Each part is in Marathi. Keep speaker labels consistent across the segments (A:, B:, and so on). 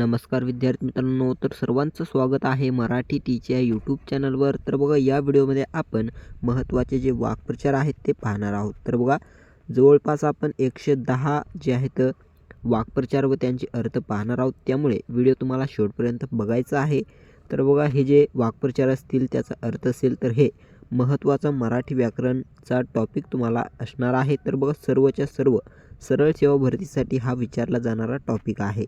A: नमस्कार विद्यार्थी मित्रांनो तर सर्वांचं स्वागत आहे मराठी टीच्या यूट्यूब चॅनलवर तर बघा या व्हिडिओमध्ये आपण महत्त्वाचे जे वाक्प्रचार आहेत ते पाहणार आहोत. तर बघा जवळपास आपण एकशे दहा जे आहेत वाक्प्रचार व त्यांचे अर्थ पाहणार आहोत. त्यामुळे व्हिडिओ तुम्हाला शेवटपर्यंत बघायचा आहे. तर बघा हे जे वाक्प्रचार असतील त्याचा अर्थ असेल तर हे महत्त्वाचा मराठी व्याकरणचा टॉपिक तुम्हाला असणार आहे. तर बघा सर्वच्या सर्व सरळ सेवा भरतीसाठी हा विचारला जाणारा टॉपिक आहे.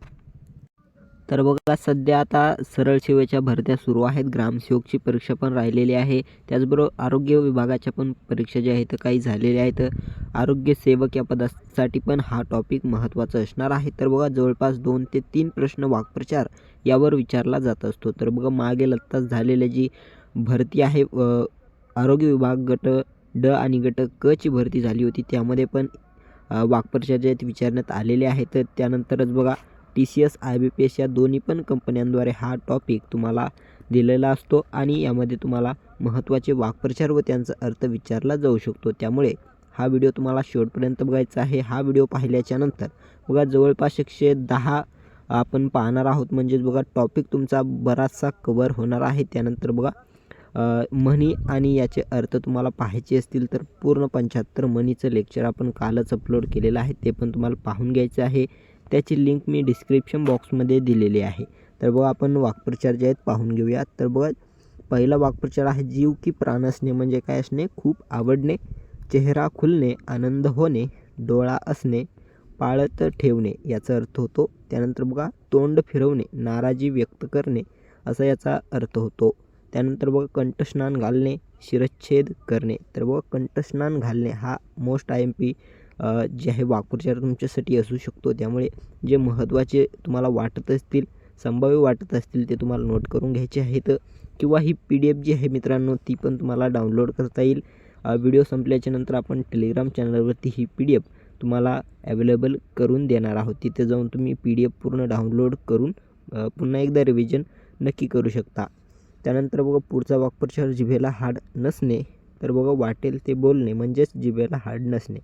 A: तर बघा सध्या आता सरळ सेवेच्या भरत्या सुरू आहेत. ग्रामसेवकची परीक्षा पण राहिलेली आहे. त्याचबरोबर आरोग्य विभागाच्या पण परीक्षा ज्या आहेत काही झालेल्या आहेत. आरोग्य सेवक या पदासाठी पण हा टॉपिक महत्त्वाचा असणार आहे. तर बघा जवळपास दोन ते तीन प्रश्न वाक्प्रचार यावर विचारला जात असतो. तर बघा मागेल आत्ताच झालेली जी भरती आहे आरोग्य विभाग गट ड आणि गट क ची भरती झाली होती. त्यामध्ये पण वाक्प्रचार जे आहेत विचारण्यात आलेले आहेत. त्यानंतरच बघा T C S I B P S या दोन्ही पण कंपन्यांद्वारे हा टॉपिक तुम्हाला दिलेला असतो आणि यामध्ये तुम्हाला महत्त्वाचे वाक्प्रचार व त्यांचा अर्थ विचारला जाऊ शकतो. त्यामुळे हा व्हिडिओ तुम्हाला शेवटपर्यंत बघायचा आहे. हा व्हिडिओ पाहिल्याच्या नंतर बघा जवळपास एकशे दहा आपण पाहणार आहोत. म्हणजेच बघा टॉपिक तुमचा बराचसा कवर होणार आहे. त्यानंतर बघा मनी म्हणी आणि याचे अर्थ तुम्हाला पाहायचे असतील तर पूर्ण पंच्याहत्तर म्हणीचं लेक्चर आपण कालच अपलोड केलेलं आहे. ते पण तुम्हाला पाहून घ्यायचं आहे. त्याची लिंक मी डिस्क्रिप्शन बॉक्समध्ये दिलेली आहे. तर बघा आपण वाक्प्रचार जे आहेत पाहून घेऊयात. तर बघा पहिला वाक्प्रचार आहे जीव की प्राण असणे म्हणजे काय असणे? खूप आवडणे चेहरा खुलणे आनंद होणे डोळा असणे पाळत ठेवणे याचा अर्थ होतो त्यानंतर बघा तोंड फिरवणे नाराजी व्यक्त करणे असा याचा अर्थ होतो. त्यानंतर बघा कंठस्नान घालणे शिरच्छेद करणे. तर बघा कंठस्नान घालणे हा मोस्ट आय एम पी जे आहे वाक्प्रचार तुमच्यासाठी असू शकतो. त्यामुळे जे महत्त्वाचे तुम्हाला वाटत असतील संभाव्य वाटत असतील ते तुम्हाला नोट करून घ्यायचे आहेत. किंवा ही पी डी एफ जी आहे मित्रांनो ती पण तुम्हाला डाउनलोड करता येईल. व्हिडिओ संपल्याच्या नंतर आपण टेलिग्राम चॅनलवरती ही पी डी एफ तुम्हाला अवेलेबल करून देणार आहोत. तिथे जाऊन तुम्ही पी डी एफ पूर्ण डाउनलोड करून पुन्हा एकदा रिव्हिजन नक्की करू शकता. त्यानंतर बघा पुढचा वाक्प्रचार जिभेला हाड नसणे. तर बघा वाटेल ते बोलणे म्हणजेच जिभेला हाड नसणे.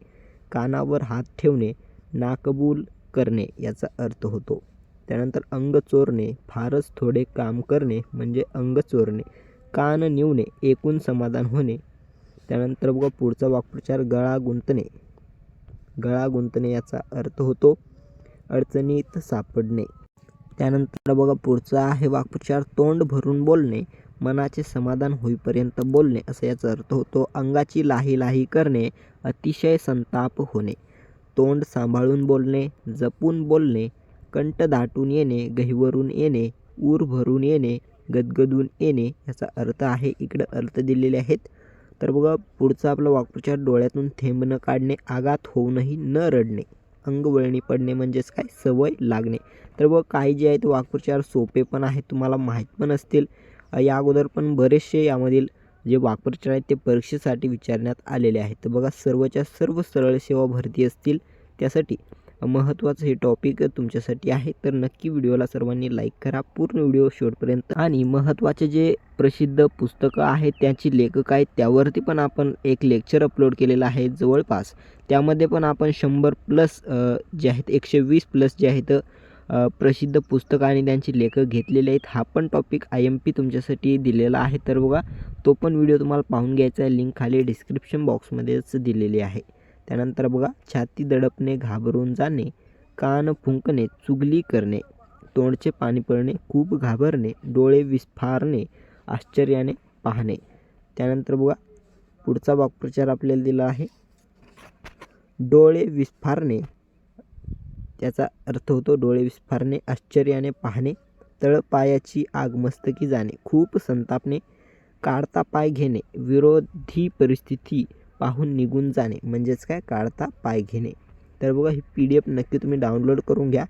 A: कानावर हात ठेवणे नाकबूल करणे याचा अर्थ होतो. त्यानंतर अंग चोरणे फारच थोडे काम करणे म्हणजे अंग चोरणे कान निवणे एकूण समाधान होणे. त्यानंतर बघा पुढचा वाक्प्रचार गळा गुंतणे. गळा गुंतणे याचा अर्थ होतो अडचणीत सापडणे. त्यानंतर बघा पुढचा आहे वाक्प्रचार तोंड भरून बोलणे. मनाचे समाधान होईपर्यंत बोलणे असा याचा अर्थ होतो अंगाची लाही लाही करणे अतिशय संताप होणे. तोंड सांभाळून बोलणे जपून बोलणे कंठ दाटून येणे गहिवरून येणे ऊर भरून येणे गदगदून येणे याचा अर्थ आहे इकडं अर्थ दिलेले आहेत. तर बघा पुढचा आपला वाक्प्रचार डोळ्यातून थेंब न काढणे आघात होऊनही न रडणे. अंगवळणी पडणे म्हणजेच काय? सवय लागणे. तर बघ काही जे आहेत वाक्प्रचार सोपे पण आहेत तुम्हाला माहीत पण असतील. या अगोदर पण बरेचसे यामधील जे वाक्प्रचार आहेत ते परीक्षेसाठी विचारण्यात आलेले आहेत. तर बघा सर्वच्या सर्व सरळ सेवा भरती असतील त्यासाठी महत्त्वाचं हे टॉपिक तुमच्यासाठी आहे. तर नक्की व्हिडिओला सर्वांनी लाईक करा. पूर्ण व्हिडिओ शेवटपर्यंत आणि महत्त्वाचे जे प्रसिद्ध पुस्तकं आहेत त्याची लेखक आहेत त्यावरती पण आपण एक लेक्चर अपलोड केलेलं आहे जवळपास. त्यामध्ये पण आपण शंभर प्लस जे आहेत एकशे वीस प्लस जे आहेत प्रसिद्ध पुस्तकं आणि त्यांचे लेखक घेतलेले आहेत. हा पण टॉपिक आय एम पी तुमच्यासाठी दिलेला आहे. तर बघा तो पण व्हिडिओ तुम्हाला पाहून घ्यायचा आहे. लिंक खाली डिस्क्रिप्शन बॉक्समध्येच दिलेली आहे. त्यानंतर बघा छाती दडपणे घाबरून जाणे कान फुंकणे चुगली करणे तोंडचे पाणी पडणे खूप घाबरणे डोळे विस्फारणे आश्चर्याने पाहणे. त्यानंतर बघा पुढचा वाक्प्रचार आपल्याला दिला आहे. डोळे विस्फारणे त्याचा अर्थ होतो डोळे विस्फारणे आश्चर्याने पाहणे तळपायाची आग मस्तकी जाणे खूप संतापणे काढता पाय घेणे विरोधी परिस्थिती पाहून निघून जाणे म्हणजेच काय? काढता पाय घेणे. तर बघा ही पी डी एफ नक्की तुम्ही डाउनलोड करून घ्या.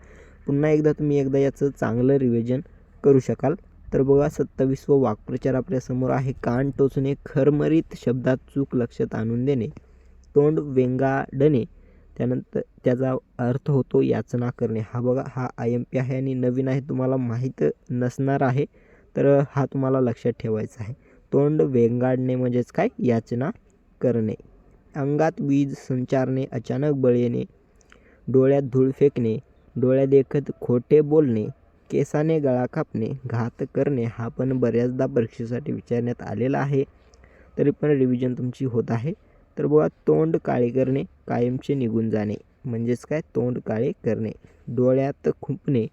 A: पुन्हा एकदा तुम्ही एकदा याचं चांगलं रिव्हिजन करू शकाल. तर बघा सत्तावीसवं वाक्प्रचार आपल्यासमोर आहे. कान टोचणे खरमरीत शब्दात चूक लक्षात आणून देणे तोंड वेंगाडणे त्यानंतर त्याचा अर्थ होतो याचना करणे. हा बघा हा आय एम पी आहे आणि नवीन आहे तुम्हाला माहीत नसणार आहे तर हा तुम्हाला लक्षात ठेवायचा आहे. तोंड वेंगाडणे म्हणजेच काय? याचना करणे. अंगात वीज संचारणे अचानक बळ येणे डोळ्यात धूळ फेकणे डोळ्या देखत खोटे बोलणे केसाने गळा कापणे घात करणे हा पण बऱ्याचदा परीक्षेसाठी विचारण्यात आलेला आहे. तरी पण रिव्हिजन तुमची होत आहे. तर बघा तोंड काळे करणे कायमचे निघून जाणे. म्हणजेच काय? तोंड काळे करणे. डोळ्यात खुंपणे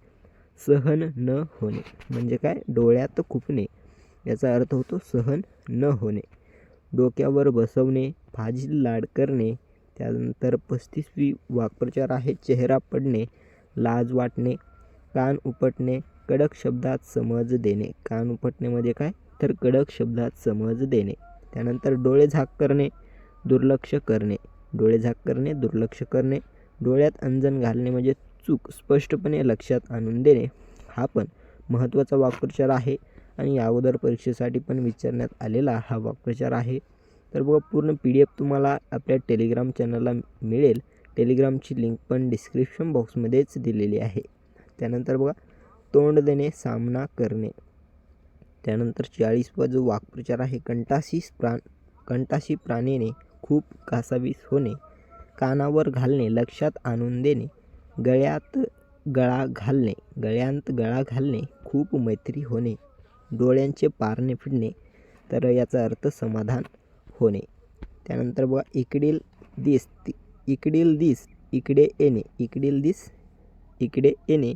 A: सहन न होणे. म्हणजे काय? डोळ्यात खुपणे. याचा अर्थ होतो सहन न होणे. डोक्यावर बसवणे फाजील लाड करणे त्यानंतर पस्तीसवी वाक्प्रचार आहे चेहरा पडणे लाज वाटणे कान उपटणे कडक शब्दात समज देणे. कान उपटण्यामध्ये म्हणजे काय? तर कडक शब्दात समज देणे. त्यानंतर डोळे झाक करणे दुर्लक्ष करणे. डोळे झाक करणे दुर्लक्ष करणे. डोळ्यात अंजन घालणे म्हणजे चूक स्पष्टपणे लक्षात आणून देणे. हा पण महत्त्वाचा वाक्प्रचार आहे आणि अगोदर परीक्षेसाठी पण विचारण्यात आलेला हा वाक्प्रचार आहे. तर बघा पूर्ण पी डी एफ तुम्हाला आपल्या टेलिग्राम चॅनलला मिळेल. टेलिग्रामची लिंक पण डिस्क्रिप्शन बॉक्समध्येच दिलेली आहे. त्यानंतर बघा तोंड देणे सामना करणे. त्यानंतर चाळीसवा जो वाक्प्रचार आहे कंटाशी प्राण कंटाशी प्राणीने खूप कासावीस होणे कानावर घालणे लक्षात आणून देणे गळ्यात गळा घालणे गळ्यांत गळा घालणे खूप मैत्री होणे डोळ्यांचे पारणे फिरणे तर याचा अर्थ समाधान होणे. त्यानंतर बघा इकडील दिस इकडील दिस इकडे येणे इकडील दिस इकडे येणे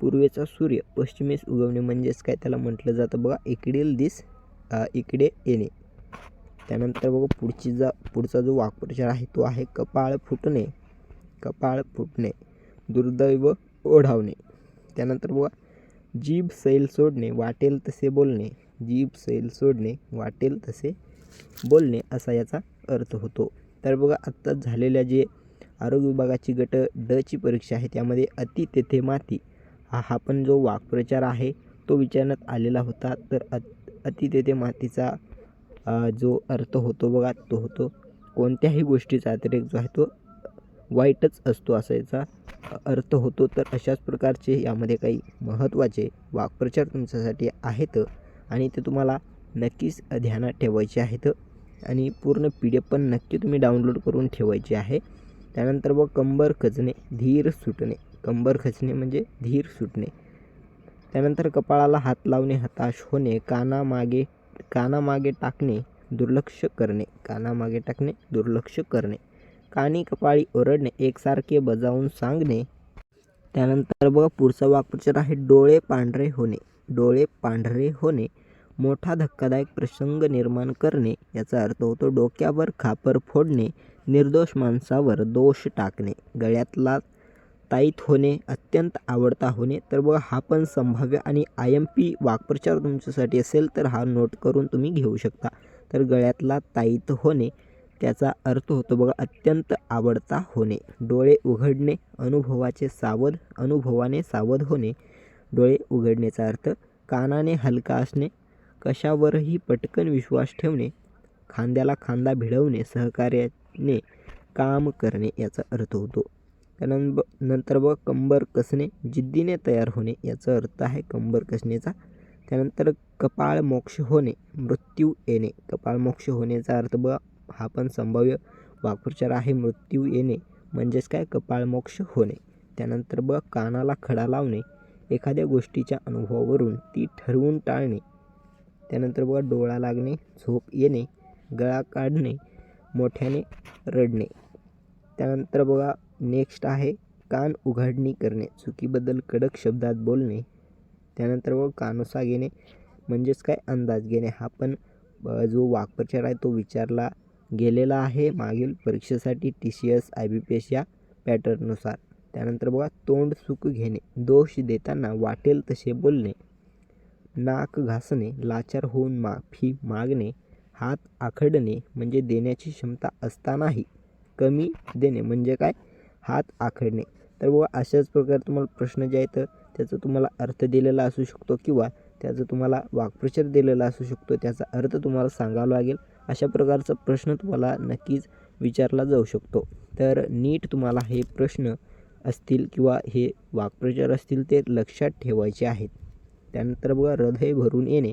A: पूर्वेचा सूर्य पश्चिमेस उगवणे म्हणजेच काय त्याला म्हटलं जातं? बघा इकडील दिस इकडे येणे. त्यानंतर बघा पुढची जा पुढचा जो वाक्प्रचार आहे तो आहे कपाळ फुटणे. कपाळ फुटणे. दुर्दैव ओढावणे. त्यानंतर बघा जीभ सैल सोडणे वाटेल तसे बोलणे. जीभ सैल सोडणे वाटेल तसे बोलणे असा याचा अर्थ होतो. तर बघा आत्ताच झालेल्या जे आरोग्य विभागाची गट डची परीक्षा आहे त्यामध्ये अति तेथे माती. हा हा पण जो वाक्प्रचार आहे तो विचारण्यात आलेला होता. तर अत अति तेथे मातीचा जो अर्थ होतो बघा तो होतो कोणत्याही गोष्टीचा अतिरेक जो आहे तो वाईटच असतो असा याचा अर्थ होतो तर अशाच प्रकारचे यामध्ये काही महत्त्वाचे वाक्प्रचार तुमच्यासाठी आहेत आणि ते तुम्हाला नक्कीच ध्यानात ठेवायचे आहेत आणि पूर्ण पी डी एफ पण नक्की तुम्ही डाउनलोड करून ठेवायची आहे. त्यानंतर व कंबर खचणे धीर सुटणे. कंबर खचणे म्हणजे धीर सुटणे. त्यानंतर कपाळाला हात लावणे हताश होणे कानामागे कानामागे टाकणे दुर्लक्ष करणे. कानामागे टाकणे दुर्लक्ष करणे. कानी कपाळी ओरडणे एकसारखे बजावून सांगणे. त्यानंतर बघा पुढचा वाक्प्रचार आहे डोळे पांढरे होणे. डोळे पांढरे होणे. मोठा धक्कादायक प्रसंग निर्माण करणे. याचा अर्थ होतो डोक्यावर खापर फोडणे. निर्दोष माणसावर दोष टाकणे. गळ्यातला ताईत होणे अत्यंत आवडता होणे तर बघा हा पण संभाव्य आणि आय एम पी वाक्प्रचार तुमच्यासाठी असेल तर हा नोट करून तुम्ही घेऊ शकता. तर गळ्यातला ताईत होणे त्याचा अर्थ होतो बघा अत्यंत आवडता होणे. डोळे उघडणे अनुभवाचे सावध अनुभवाने सावध होणे. डोळे उघडण्याचा अर्थ कानाने हलका असणे कशावरही पटकन विश्वास ठेवणे खांद्याला खांदा भिडवणे सहकार्याने काम करणे याचा अर्थ होतो. त्यानंतर नंतर बघ कंबर कसणे जिद्दीने तयार होणे याचा अर्थ आहे कंबर कसणेचा. त्यानंतर कपाळ मोक्ष होणे मृत्यू येणे. कपाळ मोक्ष होण्याचा अर्थ ब हा पण संभाव्य वाक्प्रचार आहे मृत्यू येणे म्हणजेच काय? कपाळ मोक्ष होणे. त्यानंतर ब कानाला खडा लावणे एखाद्या गोष्टीच्या अनुभवावरून ती ठरवून टाळणे. त्यानंतर बघा डोळा लागणे झोप येणे गळा काढणे मोठ्याने रडणे. त्यानंतर बघा नेक्स्ट आहे कान उघडणी करणे. चुकीबद्दल कडक शब्दात बोलणे. त्यानंतर व कानोसा घेणे. म्हणजेच काय? अंदाज घेणे. हा पण जो वाक्प्रचार आहे तो विचारला गेलेला आहे. मागील परीक्षेसाठी T C S I B P S या पॅटर्ननुसार. त्यानंतर बघा तोंड सुख घेणे. दोष देताना वाटेल तसे बोलणे. नाक घासणे. लाचार होऊन माफी मागणे. हात आखडणे. म्हणजे देण्याची क्षमता असतानाही कमी देणे. म्हणजे काय? हात आखडणे. तर व अशाच प्रकारे तुम्हाला प्रश्न जे आहेत त्याचा तुम्हाला अर्थ दिलेला असू शकतो किंवा त्याचं तुम्हाला वाक्प्रचार दिलेला असू शकतो त्याचा अर्थ तुम्हाला सांगावा लागेल. अशा प्रकारचा प्रश्न तुम्हाला नक्कीच विचारला जाऊ शकतो. तर नीट तुम्हाला हे प्रश्न असतील किंवा हे वाक्प्रचार असतील ते लक्षात ठेवायचे आहेत. त्यानंतर बघा हृदय भरून येणे.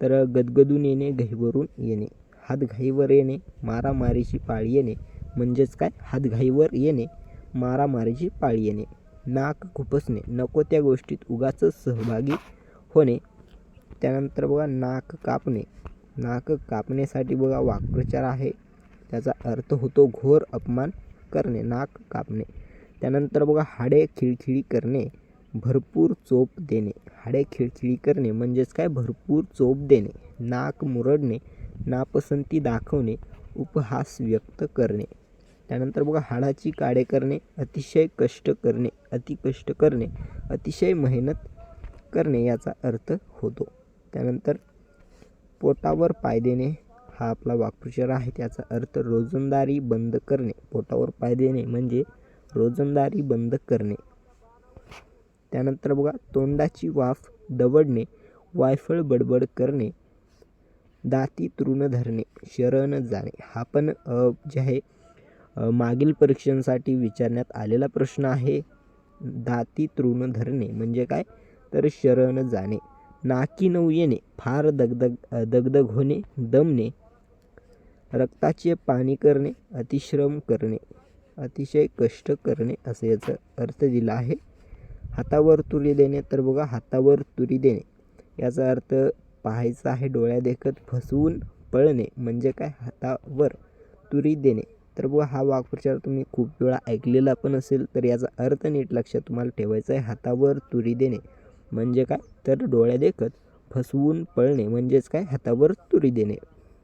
A: तर गदगदून येणे घाईवरून येणे. हातघाईवर येणे मारामारीची पाळी येणे. म्हणजेच काय? हातघाईवर येणे. मारामारीची पाळी येणे. नाक खुपसणे. नको त्या गोष्टीत उगाच सहभागी होणे. त्यानंतर बघा नाक कापणे. नाक कापण्यासाठी बघा वाक्प्रचार आहे. त्याचा अर्थ होतो घोर अपमान करणे नाक कापणे. त्यानंतर बघा हाडे खिळखिळी करणे. भरपूर चोप देणे. हाडे खिळखिळी करणे म्हणजेच काय? भरपूर चोप देणे. नाक मुरडणे. नापसंती दाखवणे. उपहास व्यक्त करणे. त्यानंतर बघा हाडाची काडे करणे अतिशय कष्ट करणे अति कष्ट करणे अतिशय मेहनत करणे याचा अर्थ होतो. त्यानंतर पोटावर पाय देणे हा आपला वाक्प्रचार आहे. त्याचा अर्थ रोजंदारी बंद करणे. पोटावर पाय देणे म्हणजे रोजंदारी बंद करणे. त्यानंतर बघा तोंडाची वाफ दवडणे वायफळ बडबड करणे दाती तृण धरणे शरण जाणे. हा पण जे आहे मागील परीक्षांसाठी विचारण्यात आलेला प्रश्न आहे दाती तृण धरणे म्हणजे काय? तर शरण जाणे. नाकी नऊ येणे फार दगदग दगदग होणे दमणे रक्ताचे पाणी करणे अतिश्रम करणे अतिशय कष्ट करणे असे याचा अर्थ दिला आहे. हातावर तुरी देणे तर बघा हातावर तुरी देणे. याचा अर्थ पाहायचा आहे डोळ्या देखत फसवून पळणे म्हणजे काय? हातावर तुरी देणे. तर बघा हा वाक्प्रचार तुम्ही खूप वेळा ऐकलेला पण असेल तर याचा अर्थ नीट लक्षात तुम्हाला ठेवायचा आहे हातावर तुरी देणे. म्हणजे काय? तर डोळ्या देखत फसवून पळणे म्हणजेच काय? हातावर तुरी देणे.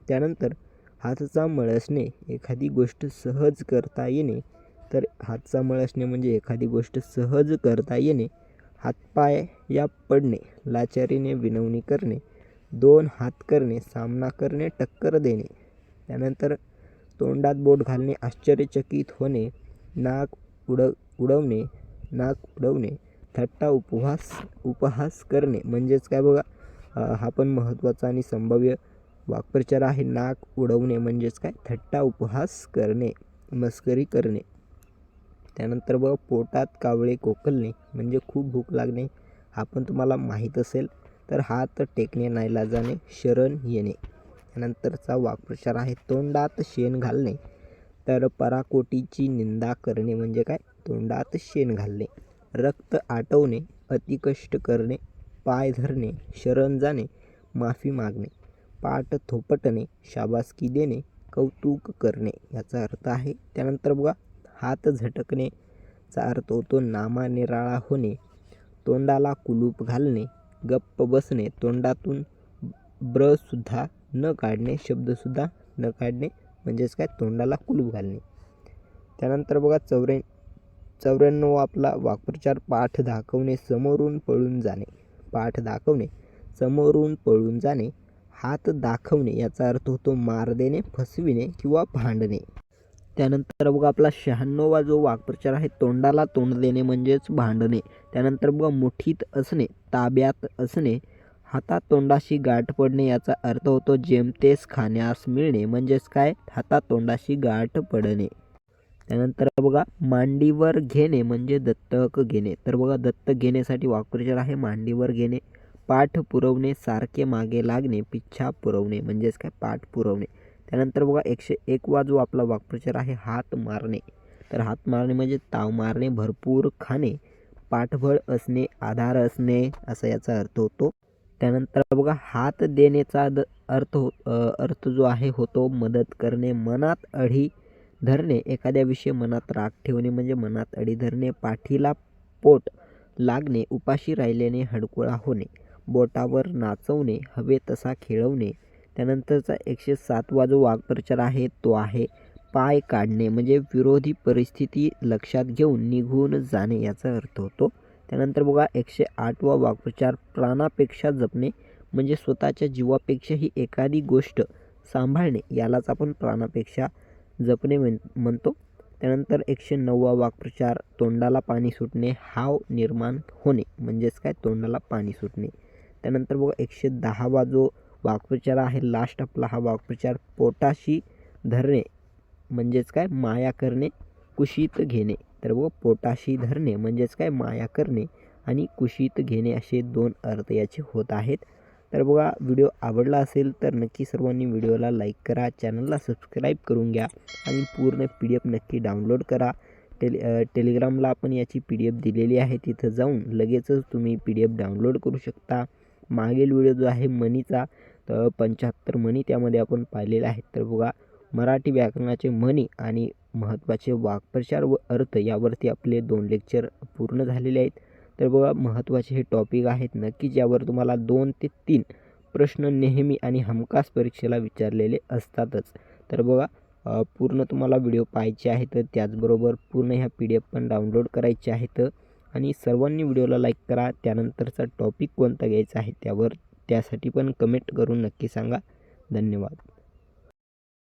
A: त्यानंतर हातचा मळसणे एखादी गोष्ट सहज करता येणे. तर हातचा मळसणे म्हणजे एखादी गोष्ट सहज करता येणे. हातपाय या पडणे लाचारीने विनवणी करणे. दोन हात करणे सामना करणे टक्कर देणे. त्यानंतर तोंडात बोट घालणे आश्चर्यचकित होणे नाक उड उडवणे नाक उडवणे थट्टा उपहास उपहास करणे. म्हणजेच काय बघा हा पण महत्त्वाचा आणि संभाव्य वाक्प्रचार आहे. नाक उडवणे म्हणजेच काय? थट्टा उपहास करणे मस्करी करणे. त्यानंतर बघा पोटात कावळे कोकलणे म्हणजे खूप भूक लागणे. हा पण तुम्हाला माहीत असेल तर हात टेकणे नाईलाजाने शरण येणे. त्यानंतरचा वाक्प्रचार आहे तोंडात शेण घालणे. तर पराकोटीची निंदा करणे म्हणजे काय? तोंडात शेण घालणे रक्त आटवणे अतिकष्ट करणे पाय धरणे शरण जाणे माफी मागणे पाठ थोपटणे शाबासकी देणे कौतुक करणे याचा अर्थ आहे त्यानंतर बघा हात झटकणे चा अर्थ होतो नामानिराळा होणे तोंडाला कुलूप घालणे गप्प बसणे तोंडातून ब्रसुद्धा न काढणे शब्दसुद्धा न काढणे म्हणजेच काय? तोंडाला कुलूप घालणे. त्यानंतर बघा चौऱ्या चौऱ्याण्णव आपला वाक्प्रचार पाठ दाखवणे समोरून पळून जाणे. पाठ दाखवणे समोरून पळून जाणे हात दाखवणे याचा अर्थ होतो मार देणे फसविणे किंवा भांडणे. त्यानंतर बघा आपला शहाण्णवा जो वाक्प्रचार आहे तोंडाला तोंड देणे म्हणजेच भांडणे. त्यानंतर बघा मुठीत असणे ताब्यात असणे हातातोंडाशी गाठ पडणे याचा अर्थ होतो जेमतेस खाण्यास मिळणे म्हणजेच काय? हातात तोंडाशी गाठ पडणे. त्यानंतर बघा मांडीवर घेणे म्हणजे दत्तक घेणे. तर बघा दत्तक घेण्यासाठी वाक्प्रचार आहे मांडीवर घेणे पाठ पुरवणे सारखे मागे लागणे पिच्छा पुरवणे म्हणजेच काय? पाठ पुरवणे. त्यानंतर बघा एकशे एकवा जो आपला वाक्प्रचार आहे हात मारणे. तर हात मारणे म्हणजे ताव मारणे भरपूर खाणे पाठबळ असणे आधार असणे असा याचा अर्थ होतो. त्यानंतर बघा हात देण्याचा द अर्थ हो अर्थ जो आहे होतो मदत करणे मनात अढी धरणे एखाद्याविषयी मनात राग ठेवणे म्हणजे मनात अडी धरणे पाठीला पोट लागणे उपाशी राहिल्याने हडकुळा होणे बोटावर नाचवणे हवे तसा खेळवणे. त्यानंतरचा एकशे सातवा जो वाक्प्रचार आहे तो आहे पाय काढणे म्हणजे विरोधी परिस्थिती लक्षात घेऊन निघून जाणे याचा अर्थ होतो त्यानंतर बघा एकशे आठवा वाक्प्रचार प्राणापेक्षा जपणे म्हणजे स्वतःच्या जीवापेक्षाही एखादी गोष्ट सांभाळणे यालाच आपण प्राणापेक्षा जपणे म्हण म्हणतो. त्यानंतर एकशे नववा वाक्प्रचार तोंडाला पाणी सुटणे हाव निर्माण होणे म्हणजेच काय? तोंडाला पाणी सुटणे. त्यानंतर बघा एकशे दहावा जो वाक्प्रचार आहे लास्ट आपला हा वाक्प्रचार पोटाशी धरणे म्हणजेच काय? माया करणे कुशीत घेणे. तर व पोटाशी धरणे म्हणजेच काय? माया करणे आणि कुशीत घेणे असे दोन अर्थ याचे होत आहेत. तर बघा व्हिडिओ आवडला असेल तर नक्की सर्वांनी व्हिडिओला लाईक करा चॅनलला सबस्क्राईब करून घ्या आणि पूर्ण पी डी एफ नक्की डाउनलोड करा. टेल टेलिग्रामला आपण याची पी डी एफ दिलेली आहे तिथं जाऊन लगेचच तुम्ही पी डी एफ डाउनलोड करू शकता. मागील व्हिडिओ जो आहे मनीचा तर पंच्याहत्तर म्हणी त्यामध्ये आपण पाहिलेला आहेत तर बघा मराठी व्याकरणाचे म्हणी आणि महत्त्वाचे वाक्प्रचार व अर्थ यावरती आपले दोन लेक्चर पूर्ण झालेले आहेत. तर बघा महत्त्वाचे हे टॉपिक आहेत. नक्कीच यावर तुम्हाला दोन ते तीन प्रश्न नेहमी आणि हमखास परीक्षेला विचारलेले असतातच. तर बघा पूर्ण तुम्हाला व्हिडिओ पाहायचे आहेत त्याचबरोबर पूर्ण ह्या पी डी एफ पण डाउनलोड करायचे आहेत. आणि सर्वांनी व्हिडिओला लाईक करा. त्यानंतरचा टॉपिक कोणता घ्यायचा आहे त्यावर त्यासाठी पण कमेंट करून नक्की सांगा. धन्यवाद.